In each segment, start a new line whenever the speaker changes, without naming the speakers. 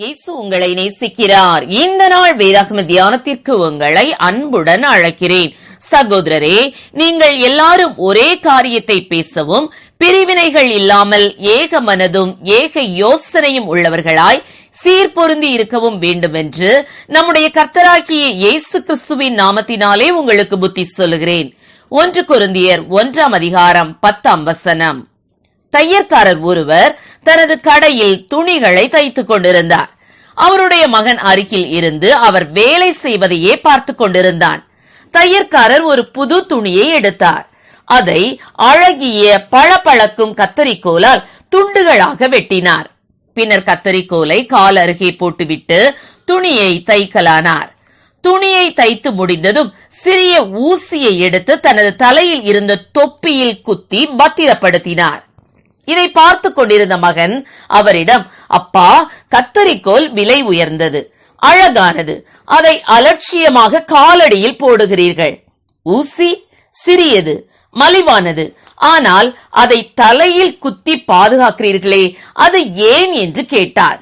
இயேசு உங்களை நேசிக்கிறார். இந்த நாள் வேதாகம தியானத்திற்கு உங்களை அன்புடன் அழைக்கிறேன். சகோதரரே நீங்கள் எல்லாரும் ஒரே காரியத்தை பேசவும் பிரிவினைகள் இல்லாமல் ஏக மனதும் ஏக யோசனையும் உள்ளவர்களாய் சீர்பொருந்தி இருக்கவும் வேண்டுமென்று நம்முடைய கர்த்தராகிய இயேசு கிறிஸ்துவின் நாமத்தினாலே உங்களுக்கு புத்தி சொல்லுகிறேன். ஒன்று குருந்தியர் ஒன்றாம் அதிகாரம் பத்தாம் வசனம். தையற்காரர் ஒருவர் தனது கடையில் துணிகளை தைத்துக் கொண்டிருந்தார். அவருடைய மகன் அருகில் இருந்து அவர் வேலை செய்வதையே பார்த்து கொண்டிருந்தான். தையற்காரர் ஒரு புது துணியை எடுத்தார். அதை அழகிய பளபளக்கும் கத்தரிக்கோலால் துண்டுகளாக வெட்டினார். பின்னர் கத்தரிக்கோலை கால் அருகே போட்டுவிட்டு துணியை தைக்கலானார். துணியை தைத்து முடிந்ததும் சிறிய ஊசியை எடுத்து தனது தலையில் இருந்த தொப்பியில் குத்தி பத்திரப்படுத்தினார். இதை பார்த்து கொண்டிருந்த மகன் அவரிடம் அப்பா கத்தரிக்கோல் விலை உயர்ந்தது அழகானது அதை அலட்சியமாக காலடியில் போடுகிறீர்கள். ஊசி சிறியது மலிவானது ஆனால் அதை தலையில் குத்தி பாதுகாக்கிறீர்களே அது ஏன் என்று கேட்டார்.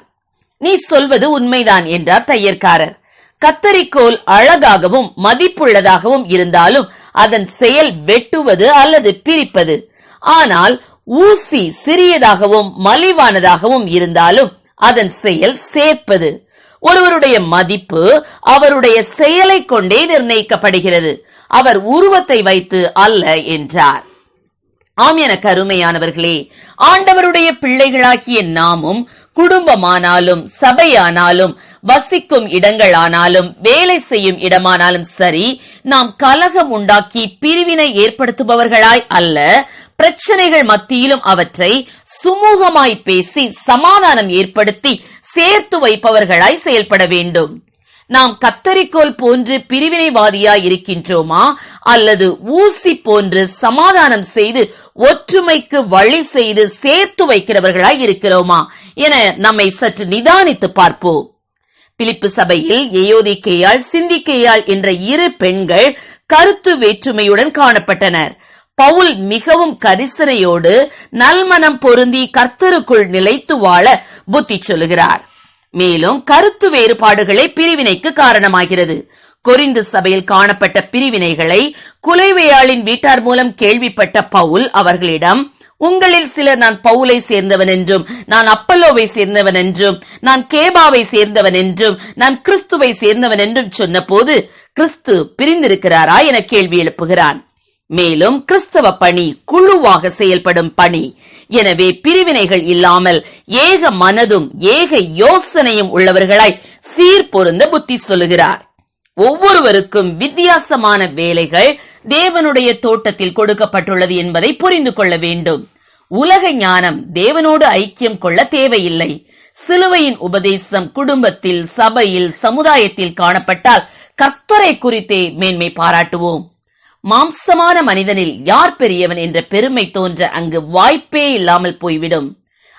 நீ சொல்வது உண்மைதான் என்றார் தையற்காரர். கத்தரிக்கோல் அழகாகவும் மதிப்புள்ளதாகவும் இருந்தாலும் அதன் செயல் வெட்டுவது அல்லது பிரிப்பது. ஆனால் ஊசி சிறியதாகவும் மலிவானதாகவும் இருந்தாலும் அதன் செயல் சேர்ப்பது. ஒருவருடைய மதிப்பு அவருடைய செயலை கொண்டே நிர்ணயிக்கப்படுகிறது. அவர் உருவத்தை வைத்து அல்ல என்றார். ஆம் என கருமையானவர்களே ஆண்டவருடைய பிள்ளைகளாகிய நாமும் குடும்பமானாலும் சபையானாலும் வசிக்கும் இடங்களானாலும் வேலை செய்யும் இடமானாலும் சரி நாம் கலகம் உண்டாக்கி பிரிவினை ஏற்படுத்துபவர்களாய் அல்ல பிரச்சனைகள் மத்தியிலும் அவற்றை சுமூகமாய் பேசி சமாதானம் ஏற்படுத்தி சேர்த்து வைப்பவர்களாய் செயல்பட வேண்டும். நாம் கத்தரிக்கோல் போன்று பிரிவினைவாதியாய் இருக்கின்றோமா? அல்லது ஊசி போன்று சமாதானம் செய்து ஒற்றுமைக்கு வழி செய்து சேர்த்து வைக்கிறவர்களாய் இருக்கிறோமா? என நம்மை சற்று நிதானித்து பார்ப்போம். பிலிப்பு சபையில் ஏயோதிக்கேயாள் சிந்திக்கையால் என்ற இரு பெண்கள் கருத்து வேற்றுமையுடன் காணப்பட்டனர். பவுல் மிகவும் கரிசனையோடு நல்மனம் பொருந்தி கர்த்தருக்குள் நிலைத்து வாழ புத்தி சொல்லுகிறார். மேலும் கருத்து வேறுபாடுகளே பிரிவினைக்கு காரணமாகிறது. கொரிந்து சபையில் காணப்பட்ட பிரிவினைகளை குலைவையாளின் வீட்டார் மூலம் கேள்விப்பட்ட பவுல் அவர்களிடம் உங்களில் சிலர் நான் பவுலை சேர்ந்தவன் என்றும் நான் அப்பல்லோவை சேர்ந்தவன் என்றும் நான் கேபாவை சேர்ந்தவன் என்றும் நான் கிறிஸ்துவை சேர்ந்தவன் என்றும் சொன்னபோது கிறிஸ்து பிரிந்திருக்கிறாரா என கேள்வி எழுப்புகிறான். மேலும் கிறிஸ்தவ பணி குழுவாக செயல்படும் பணி. எனவே பிரிவினைகள் இல்லாமல் ஏக மனதும் ஏக யோசனையும் உள்ளவர்களாய் சீர்பொருந்த புத்தி சொல்லுகிறார். ஒவ்வொருவருக்கும் வித்தியாசமான வேலைகள் தேவனுடைய தோட்டத்தில் கொடுக்கப்பட்டுள்ளது என்பதை புரிந்து கொள்ள வேண்டும். உலக ஞானம் தேவனோடு ஐக்கியம் கொள்ள தேவையில்லை. சிலுவையின் உபதேசம் குடும்பத்தில் சபையில் சமுதாயத்தில் காணப்பட்டால் கர்த்தரை குறித்தே மேன்மை பாராட்டுவோம். மாம்சமான மனிதனில் யார் பெரியவன் என்ற பெருமை தோன்ற அங்கு வாய்ப்பே இல்லாமல் போய்விடும்.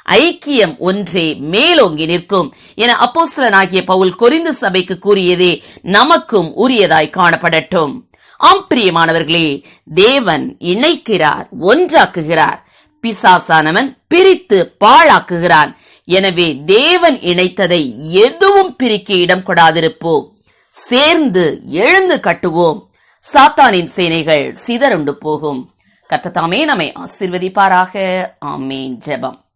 ஐக்கியம் ஒன்றே மேலோங்கி நிற்கும் என அப்போஸ்தலனாகிய பவுல் கொரிந்து சபைக்கு கூறியதே நமக்கும் உரியதாய் காணப்படட்டும். ஆம் பிரியமானவர்களே தேவன் இணைக்கிறார் ஒன்றாக்குகிறார். பிசாசானவன் பிரித்து பாழாக்குகிறான். எனவே தேவன் இணைத்ததை எதுவும் பிரிக்க இடம் கொடாதிருப்போம். சேர்ந்து எழுந்து கட்டுவோம். சாத்தானின் சேனைகள் சிதறுண்டு போகும். கர்த்தத்தாமே நம்மை ஆசிர்வதிப்பாராக. ஆமேன். ஜெபம்.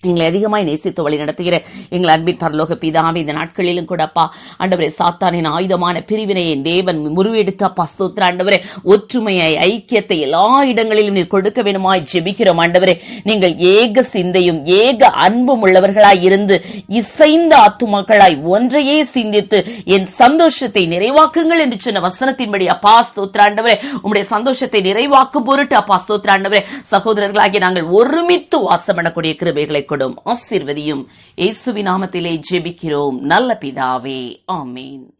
எங்களை அதிகமாய் நேசித்து வழி நடத்துகிற எங்கள் அன்பின் பரலோக பிதாவே இந்த நாட்களிலும் கூட அப்பா ஆண்டவரே சாத்தானின் ஆயுதமான பிரிவினையை தேவன் முறிவெடுத்து அப்பா ஸ்தோத்திர ஆண்டவரே ஒற்றுமையை ஐக்கியத்தை எல்லா இடங்களிலும் நீர் கொடுக்க வேணுமாய் ஜெபிக்கிறோம். ஆண்டவரே நீங்கள் ஏக சிந்தையும் ஏக அன்பும் உள்ளவர்களாய் இருந்து இசைந்த ஆத்துமாக்களாய் ஒன்றையே சிந்தித்து என் சந்தோஷத்தை நிறைவாக்குங்கள் என்று சொன்ன வசனத்தின்படி அப்பா ஸ்தோத்திர ஆண்டவரே உங்களுடைய சந்தோஷத்தை நிறைவாக்கும் பொருட்டு அப்பா ஸ்தோத்திர ஆண்டவரே சகோதரர்களாகிய நாங்கள் ஒருமித்து வாசம் பண்ணக்கூடிய கிருபைகளை கொடும் ஆசிர்வதியும் இயேசுவி நாமத்திலே ஜெபிக்கிறோம். நல்ல பிதாவே ஆமீன்.